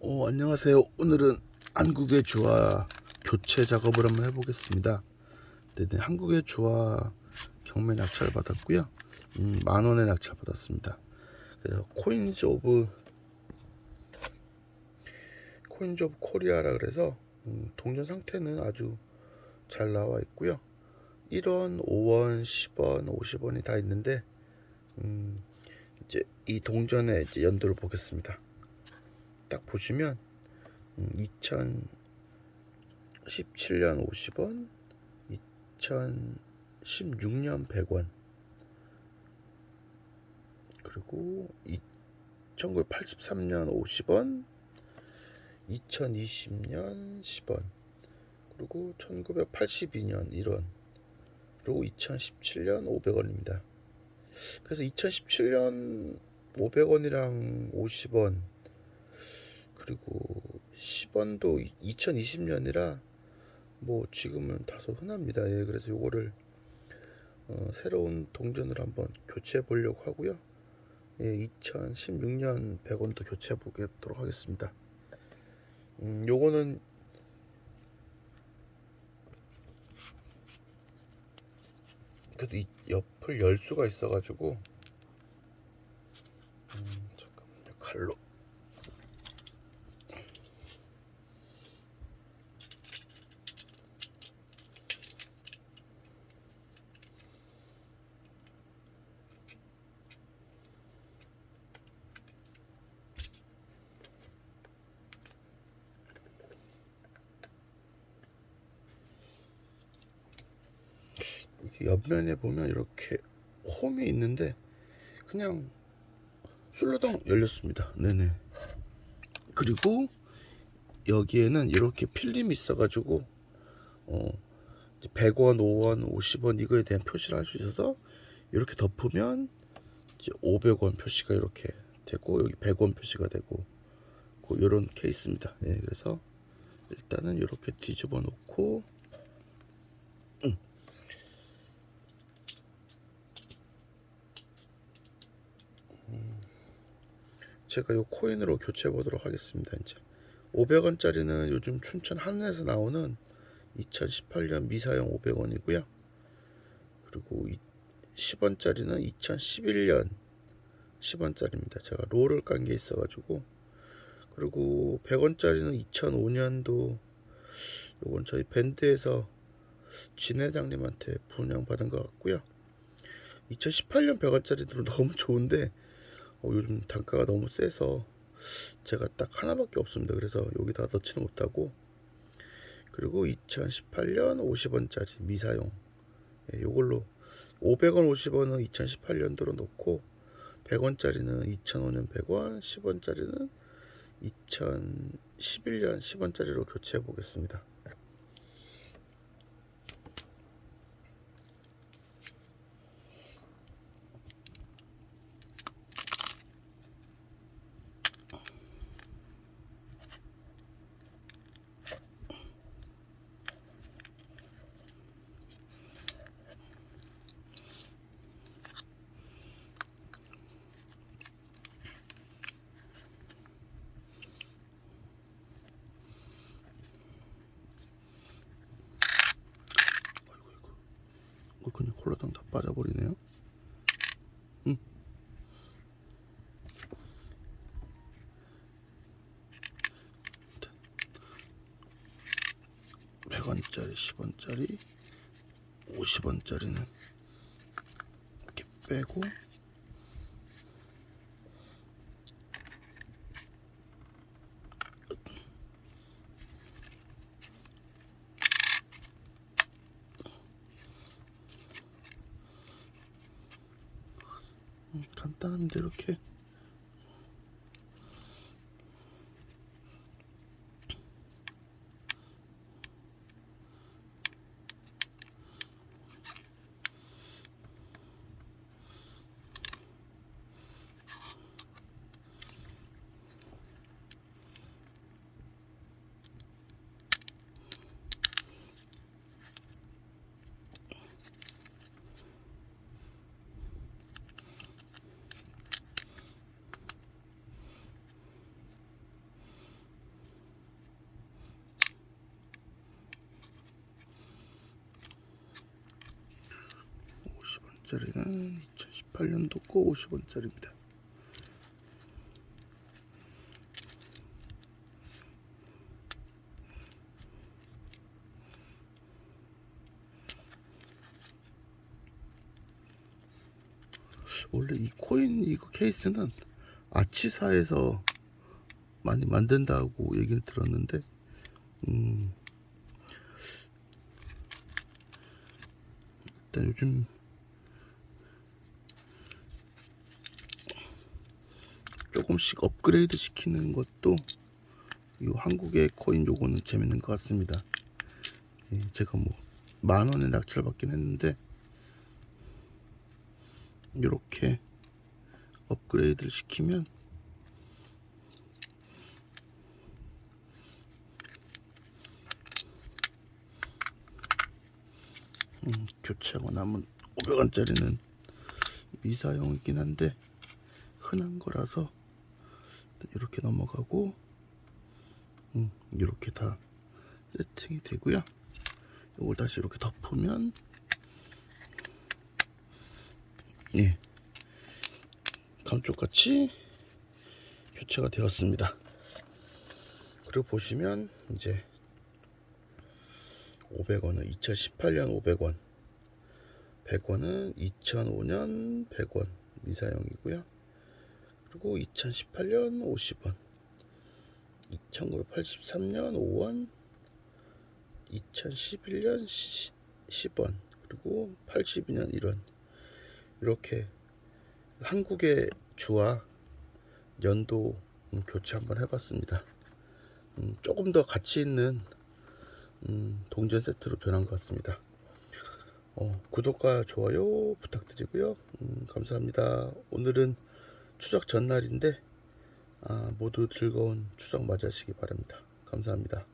어, 안녕하세요. 오늘은 한국의 조화 교체 작업을 한번 해보겠습니다. 네네, 한국의 조화 경매 낙찰 받았고요. 음, 만 원의 낙찰 받았습니다. 그래서 코인즈 오브 코인즈 오브 코리아라 그래서 음, 동전 상태는 아주 잘 나와 있고요. 1원, 5원, 10원, 50원이 다 있는데 음, 이제 이 동전의 이제 연도를 보겠습니다. 딱 보시면 음, 2017년 50원, 2016년 100원, 그리고 1983년 50원, 2020년 10원, 그리고 1982년 1원, 그리고 2017년 500원입니다. 그래서 2017년 500원이랑 50원 그리고 10원도 2020년이라 뭐 지금은 다소 흔합니다. 예, 그래서 요거를 어, 새로운 동전으로 한번 교체해 보려고 하고요. 예, 2016년 100원도 교체해 보도록 하겠습니다. 음, 요거는 그래도 이 옆을 열 수가 있어가지고 음, 잠깐만요 칼로 이게 옆면에 보면 이렇게 홈이 있는데 그냥 술로당 열렸습니다. 네네. 그리고 여기에는 이렇게 필름이 있어가지고 어 100원, 5원, 50원 이거에 대한 표시를 할 수 있어서 이렇게 덮으면 이제 500원 표시가 이렇게 되고 여기 100원 표시가 되고 이런 케이스입니다. 예, 그래서 일단은 이렇게 뒤집어 놓고 제가 요 코인으로 교체해 보도록 하겠습니다. 이제 500원짜리는 요즘 춘천 한에서 나오는 2018년 미사용 500원이고요. 그리고 10원짜리는 2011년 10원짜리입니다. 제가 롤을 깐 게 있어가지고 그리고 100원짜리는 2005년도 요건 저희 밴드에서 진 회장님한테 분양받은 것 같고요. 2018년 100원짜리들은 너무 좋은데 어, 요즘 단가가 너무 세서 제가 딱 하나밖에 없습니다. 그래서 여기다 넣지는 못하고 그리고 2018년 50원짜리 미사용 예, 요걸로 500원 50원은 2018년도로 넣고 100원짜리는 2005년 100원 10원짜리는 2011년 10원짜리로 교체해 보겠습니다. 어, 그냥 다 빠져버리네요. 응. 자. 100원짜리, 10원짜리, 50원짜리는 이렇게 빼고 간단한데 이렇게 50원짜리는 2018년도 거 50원짜리입니다. 원래 이 코인 이거 케이스는 아치사에서 많이 만든다고 얘기를 들었는데 음 일단 요즘 조금씩 업그레이드 시키는 것도 이 한국의 코인 요거는 재밌는 것 같습니다. 예, 제가 뭐 만 원에 낙찰 받긴 했는데 이렇게 업그레이드를 시키면 음, 교체하고 남은 500원짜리는 미사용이긴 한데 흔한 거라서 이렇게 넘어가고 음, 이렇게 다 세팅이 되고요. 이걸 다시 이렇게 덮으면 예 감쪽같이 교체가 되었습니다. 그리고 보시면 이제 500원은 2018년 500원 100원은 2005년 100원 미사용이고요. 그리고 2018년 50원 1983년 5원 2011년 10원 그리고 82년 1원 이렇게 한국의 주와 연도 음, 교체 한번 해봤습니다. 음, 조금 더 가치 있는 음, 동전 세트로 변한 것 같습니다. 어, 구독과 좋아요 부탁드리고요. 음, 감사합니다. 오늘은 추석 전날인데 아, 모두 즐거운 추석 맞이하시기 바랍니다. 감사합니다.